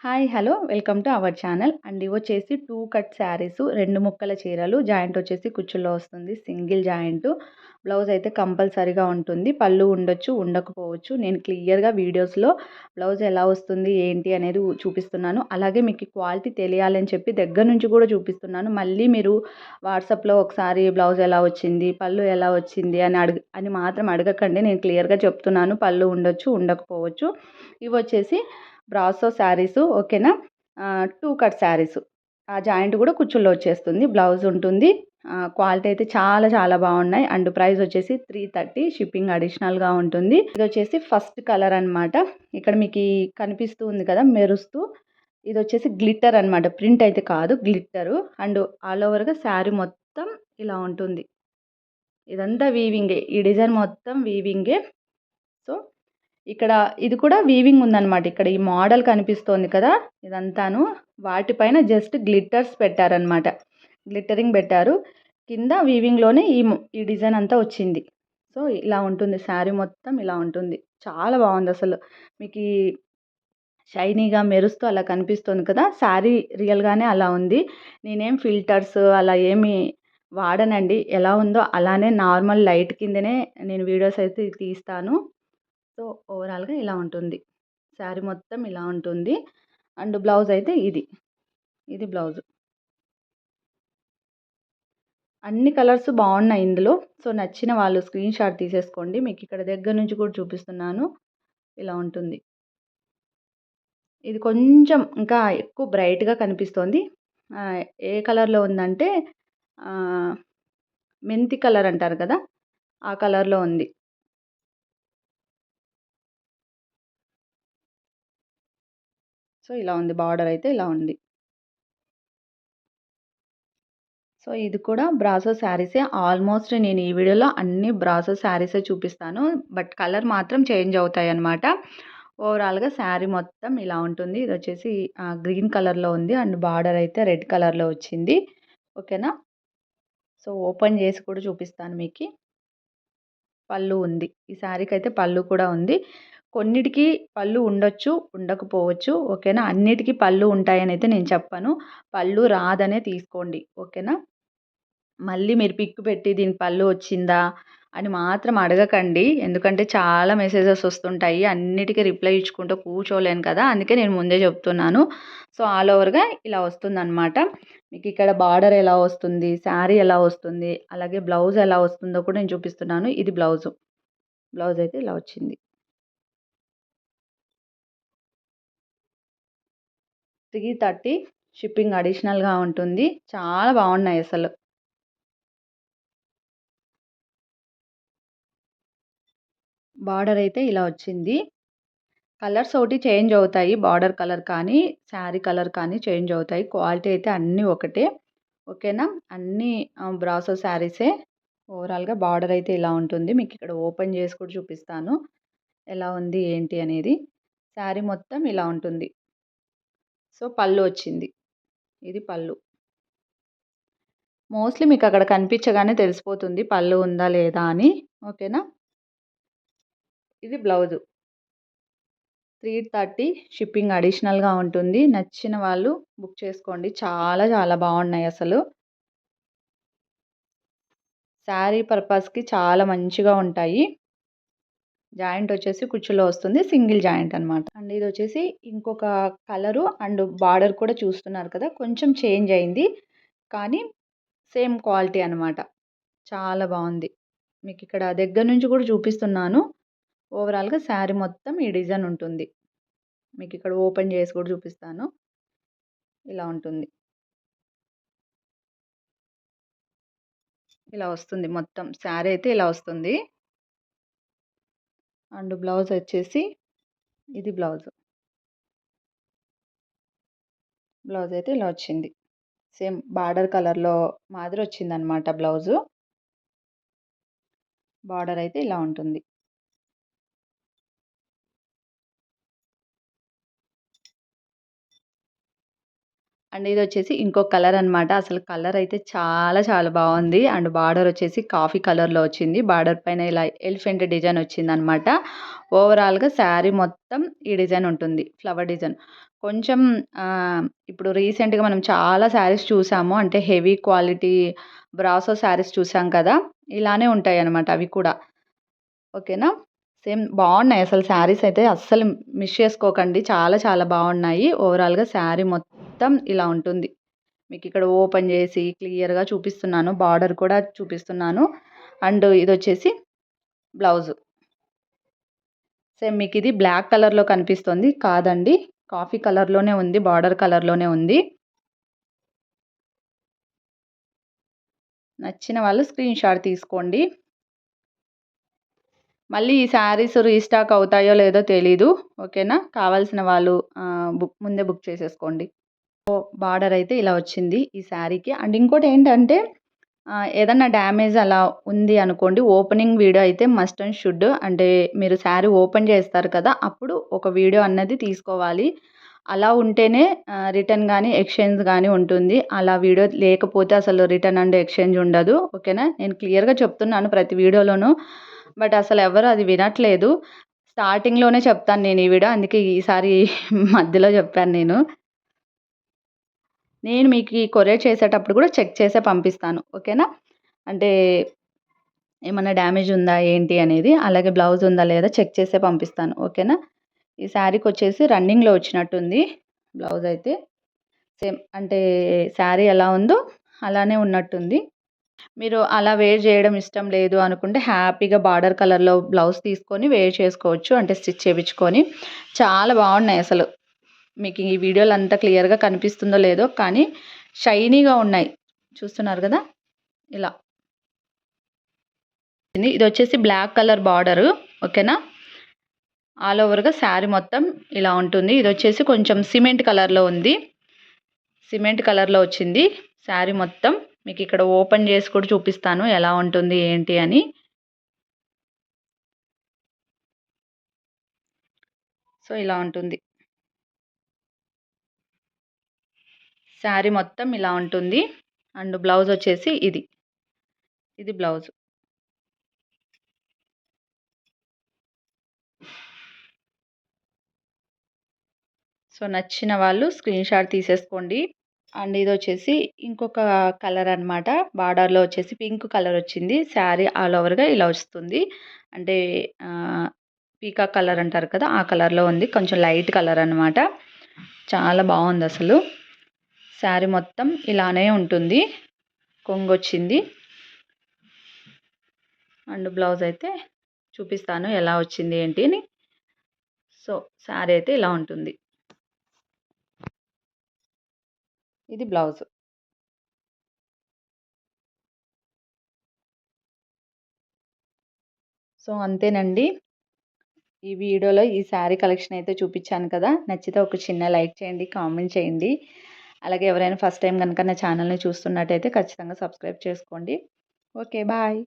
Hi hello. Welcome to our channel. And ఇవి వచ్చేసి two cut saris రెండు ముక్కల చీరలు. జాయింట్ వచ్చేసి కుచ్చుల్లో వస్తుంది. Single joint. బ్లౌజ్ అయితే కంపల్సరీగా ఉంటుంది. పళ్ళు ఉండొచ్చు ఉండకపోవచ్చు. నేను క్లియర్గా వీడియోస్లో బ్లౌజ్ ఎలా వస్తుంది ఏంటి అనేది చూపిస్తున్నాను. అలాగే మీకు క్వాలిటీ తెలియాలని చెప్పి దగ్గర నుంచి కూడా చూపిస్తున్నాను. మళ్ళీ మీరు వాట్సాప్లో ఒకసారి బ్లౌజ్ ఎలా వచ్చింది పళ్ళు ఎలా వచ్చింది అని అడగ అని మాత్రం అడగకండి. నేను క్లియర్గా చెప్తున్నాను. పళ్ళు ఉండొచ్చు ఉండకపోవచ్చు. ఇవి వచ్చేసి బ్రాసో శారీస్ ఓకేనా? Two cut saris. ఆ జాయింట్ కూడా కుచ్చుల్లో వచ్చేస్తుంది. బ్లౌజ్ ఉంటుంది. క్వాలిటీ అయితే చాలా చాలా బాగున్నాయి. అండ్ ప్రైస్ వచ్చేసి త్రీ థర్టీ. షిప్పింగ్ అడిషనల్గా ఉంటుంది. ఇది వచ్చేసి ఫస్ట్ కలర్ అనమాట ఇక్కడ మీకు కనిపిస్తూ ఉంది కదా మెరుస్తూ. ఇది వచ్చేసి గ్లిట్టర్ అనమాట ప్రింట్ అయితే కాదు గ్లిట్టరు. అండ్ ఆల్ ఓవర్గా శారీ మొత్తం ఇలా ఉంటుంది. ఇదంతా వీవింగే ఈ డిజైన్ మొత్తం వీవింగే ఇక్కడ ఇది కూడా వీవింగ్ ఉందన్నమాట. ఇక్కడ ఈ మోడల్ కనిపిస్తోంది కదా ఇదంతాను. వాటిపైన జస్ట్ గ్లిట్టర్స్ పెట్టారనమాట గ్లిట్టరింగ్ పెట్టారు. కింద వీవింగ్లోనే ఈ ఈ డిజైన్ అంతా వచ్చింది. సో ఇలా ఉంటుంది. శారీ మొత్తం ఇలా ఉంటుంది. చాలా బాగుంది అసలు. మీకు షైనీగా మెరుస్తూ అలా కనిపిస్తుంది కదా శారీ రియల్గానే అలా ఉంది. నేనేం ఫిల్టర్స్ అలా ఏమి వాడనండి. ఎలా ఉందో అలానే నార్మల్ లైట్ కిందనే నేను వీడియోస్ అయితే తీస్తాను. సో ఓవరాల్గా ఇలా ఉంటుంది. శారీ మొత్తం ఇలా ఉంటుంది. అండ్ బ్లౌజ్ అయితే ఇది. ఇది బ్లౌజ్. అన్ని కలర్స్ బాగున్నాయి ఇందులో. సో నచ్చిన వాళ్ళు స్క్రీన్ షాట్ తీసేసుకోండి. మీకు ఇక్కడ దగ్గర నుంచి కూడా చూపిస్తున్నాను. ఇలా ఉంటుంది. ఇది కొంచెం ఇంకా ఎక్కువ బ్రైట్గా కనిపిస్తోంది. ఏ కలర్లో ఉందంటే మెంతి కలర్ అంటారు కదా? ఆ కలర్లో ఉంది. సో ఇలా ఉంది. బార్డర్ అయితే ఇలా ఉంది. సో ఇది కూడా బ్రాసో శారీసే. ఆల్మోస్ట్ నేను ఈ వీడియోలో అన్ని బ్రాసో శారీసే చూపిస్తాను. బట్ కలర్ మాత్రం చేంజ్ అవుతాయి అన్నమాట ఓవరాల్గా శారీ మొత్తం ఇలా ఉంటుంది. ఇది వచ్చేసి గ్రీన్ కలర్లో ఉంది. అండ్ బార్డర్ అయితే రెడ్ కలర్లో వచ్చింది. ఓకేనా? సో ఓపెన్ చేసి కూడా చూపిస్తాను మీకు. పళ్ళు ఉంది. ఈ శారీకి అయితే పళ్ళు కూడా ఉంది. కొన్నిటికి పళ్ళు ఉండొచ్చు ఉండకపోవచ్చు ఓకేనా? అన్నిటికీ పళ్ళు ఉంటాయని అయితే నేను చెప్పను. పళ్ళు రాదనే తీసుకోండి ఓకేనా? మళ్ళీ మీరు పిక్ పెట్టి దీనికి పళ్ళు వచ్చిందా అని మాత్రం అడగకండి. ఎందుకంటే చాలా మెసేజెస్ వస్తుంటాయి. అన్నిటికీ రిప్లై ఇచ్చుకుంటూ కూర్చోలేను కదా? అందుకే నేను ముందే చెప్తున్నాను. సో ఆల్ ఓవర్గా ఇలా వస్తుందన్నమాట. మీకు ఇక్కడ బార్డర్ ఎలా వస్తుంది శారీ ఎలా వస్తుంది అలాగే బ్లౌజ్ ఎలా వస్తుందో కూడా నేను చూపిస్తున్నాను. ఇది బ్లౌజు. బ్లౌజ్ అయితే ఇలా వచ్చింది. త్రీ థర్టీ షిప్పింగ్ అడిషనల్గా ఉంటుంది. చాలా బాగున్నాయి అసలు. బార్డర్ అయితే ఇలా వచ్చింది. కలర్స్ ఒకటి చేంజ్ అవుతాయి. బార్డర్ కలర్ కానీ శారీ కలర్ కానీ చేంజ్ అవుతాయి. క్వాలిటీ అయితే అన్నీ ఒకటే. ఓకేనా? అన్నీ బ్రాసో శారీసే. ఓవరాల్గా బార్డర్ అయితే ఇలా ఉంటుంది. మీకు ఇక్కడ ఓపెన్ చేసి కూడా చూపిస్తాను. ఎలా ఉంది ఏంటి అనేది. శారీ మొత్తం ఇలా ఉంటుంది. సో పళ్ళు వచ్చింది. ఇది పళ్ళు. మోస్ట్లీ మీకు అక్కడ కనిపించగానే తెలిసిపోతుంది పళ్ళు ఉందా లేదా అని. ఓకేనా? ఇది బ్లౌజు. త్రీ థర్టీ షిప్పింగ్ అడిషనల్గా ఉంటుంది. నచ్చిన వాళ్ళు బుక్ చేసుకోండి. చాలా చాలా బాగున్నాయి అసలు. శారీ పర్పస్కి చాలా మంచిగా ఉంటాయి. జాయింట్ వచ్చేసి కుచ్చులో వస్తుంది సింగిల్ జాయింట్ అనమాట అండ్ ఇది వచ్చేసి ఇంకొక కలరు అండ్ బార్డర్ కూడా చూస్తున్నారు కదా కొంచెం చేంజ్ అయింది కానీ సేమ్ క్వాలిటీ అనమాట చాలా బాగుంది. మీకు ఇక్కడ దగ్గర నుంచి కూడా చూపిస్తున్నాను. ఓవరాల్గా శారీ మొత్తం ఈ డిజైన్ ఉంటుంది. మీకు ఇక్కడ ఓపెన్ చేసి కూడా చూపిస్తాను. ఇలా ఉంటుంది. ఇలా వస్తుంది మొత్తం. శారీ అయితే ఇలా వస్తుంది. అండ్ బ్లౌజ్ వచ్చేసి ఇది బ్లౌజ్. బ్లౌజ్ అయితే ఇలా వచ్చింది. సేమ్ బార్డర్ కలర్లో మాదిరి వచ్చింది అనమాట బ్లౌజు. బార్డర్ అయితే ఇలా ఉంటుంది. అండ్ ఇది వచ్చేసి ఇంకో కలర్ అనమాట అసలు కలర్ అయితే చాలా చాలా బాగుంది. అండ్ బార్డర్ వచ్చేసి కాఫీ కలర్లో వచ్చింది. బార్డర్ పైన ఇలా ఎలిఫెంట్ డిజైన్ వచ్చింది అనమాట ఓవరాల్గా శారీ మొత్తం ఈ డిజైన్ ఉంటుంది. Flower design. కొంచెం ఇప్పుడు రీసెంట్గా మనం చాలా శారీస్ చూసాము. అంటే హెవీ క్వాలిటీ బ్రాసో శారీస్ చూసాం కదా. ఇలానే ఉంటాయి అనమాట అవి కూడా. ఓకేనా? సేమ్ బాగున్నాయి అసలు శారీస్ అయితే. అస్సలు మిస్ చేసుకోకండి. చాలా చాలా బాగున్నాయి. ఓవరాల్గా శారీ మొత్తం మొత్తం ఇలా ఉంటుంది. మీకు ఇక్కడ ఓపెన్ చేసి క్లియర్గా చూపిస్తున్నాను. బార్డర్ కూడా చూపిస్తున్నాను. అండ్ ఇది వచ్చేసి బ్లౌజు. సేమ్ మీకు ఇది బ్లాక్ కలర్లో కనిపిస్తుంది. కాదండి. కాఫీ కలర్లోనే ఉంది. బార్డర్ కలర్లోనే ఉంది. నచ్చిన వాళ్ళు స్క్రీన్ షాట్ తీసుకోండి. మళ్ళీ ఈ శారీస్ రీస్టాక్ అవుతాయో లేదో తెలీదు. ఓకేనా? కావాల్సిన వాళ్ళు బుక్ ముందే బుక్ చేసేసుకోండి. బార్డర్ అయితే ఇలా వచ్చింది ఈ శారీకి. అండ్ ఇంకోటి ఏంటంటే ఏదన్నా డ్యామేజ్ అలా ఉంది అనుకోండి ఓపెనింగ్ వీడియో అయితే మస్ట్ అండ్ షుడ్. అంటే మీరు శారీ ఓపెన్ చేస్తారు కదా అప్పుడు ఒక వీడియో అన్నది తీసుకోవాలి. అలా ఉంటేనే రిటర్న్ కానీ ఎక్స్చేంజ్ కానీ ఉంటుంది. అలా వీడియో లేకపోతే అసలు రిటర్న్ అండ్ ఎక్స్చేంజ్ ఉండదు. ఓకేనా? నేను క్లియర్గా చెప్తున్నాను ప్రతి వీడియోలోనూ. బట్ అసలు ఎవరు అది వినట్లేదు. స్టార్టింగ్లోనే చెప్తాను నేను ఈ వీడియో. అందుకే ఈసారి మధ్యలో చెప్పాను నేను. నేను మీకు ఈ కొరియర్ చేసేటప్పుడు కూడా చెక్ చేసే పంపిస్తాను ఓకేనా? అంటే ఏమన్నా డ్యామేజ్ ఉందా ఏంటి అనేది అలాగే బ్లౌజ్ ఉందా లేదా చెక్ చేసే పంపిస్తాను ఓకేనా? ఈ శారీకి వచ్చేసి రన్నింగ్లో వచ్చినట్టుంది బ్లౌజ్ అయితే. సేమ్ అంటే శారీ ఎలా ఉందో అలానే ఉన్నట్టుంది. మీరు అలా వేర్ చేయడం ఇష్టం లేదు అనుకుంటే హ్యాపీగా బార్డర్ కలర్లో బ్లౌజ్ తీసుకొని వేర్ చేసుకోవచ్చు అంటే స్టిచ్ చేయించుకొని చాలా బాగున్నాయి అసలు. మీకు ఈ వీడియోలు అంతా క్లియర్గా కనిపిస్తుందో లేదో కానీ షైనీగా ఉన్నాయి. చూస్తున్నారు కదా? ఇలా. ఇది వచ్చేసి బ్లాక్ కలర్ బార్డరు. ఓకేనా? ఆల్ ఓవర్గా శారీ మొత్తం ఇలా ఉంటుంది. ఇది వచ్చేసి కొంచెం సిమెంట్ కలర్లో ఉంది. సిమెంట్ కలర్లో వచ్చింది. శారీ మొత్తం మీకు ఇక్కడ ఓపెన్ చేసి కూడా చూపిస్తాను ఎలా ఉంటుంది ఏంటి అని. సో ఇలా ఉంటుంది. శారీ మొత్తం ఇలా ఉంటుంది. అండ్ బ్లౌజ్ వచ్చేసి ఇది. ఇది బ్లౌజ్. సో నచ్చిన వాళ్ళు స్క్రీన్ షాట్ తీసేసుకోండి. అండ్ ఇది వచ్చేసి ఇంకొక కలర్ అనమాట బార్డర్లో వచ్చేసి పింక్ కలర్ వచ్చింది. శారీ ఆల్ ఓవర్గా ఇలా వస్తుంది. అంటే పీకాక్ కలర్ అంటారు కదా ఆ కలర్లో ఉంది. కొంచెం లైట్ కలర్ అనమాట చాలా బాగుంది అసలు. శారీ మొత్తం ఇలానే ఉంటుంది. కొంగు వచ్చింది అండ్ బ్లౌజ్ అయితే చూపిస్తాను ఎలా వచ్చింది ఏంటి అని. సో శారీ అయితే ఇలా ఉంటుంది. ఇది బ్లౌజ్. సో అంతేనండి. ఈ వీడియోలో ఈ శారీ కలెక్షన్ అయితే చూపించాను కదా. నచ్చితే ఒక చిన్న లైక్ చేయండి కామెంట్ చేయండి. అలాగే ఎవరైనా ఫస్ట్ టైం కనుక నా ఛానల్ని చూస్తున్నట్టయితే ఖచ్చితంగా సబ్స్క్రైబ్ చేసుకోండి. Okay bye.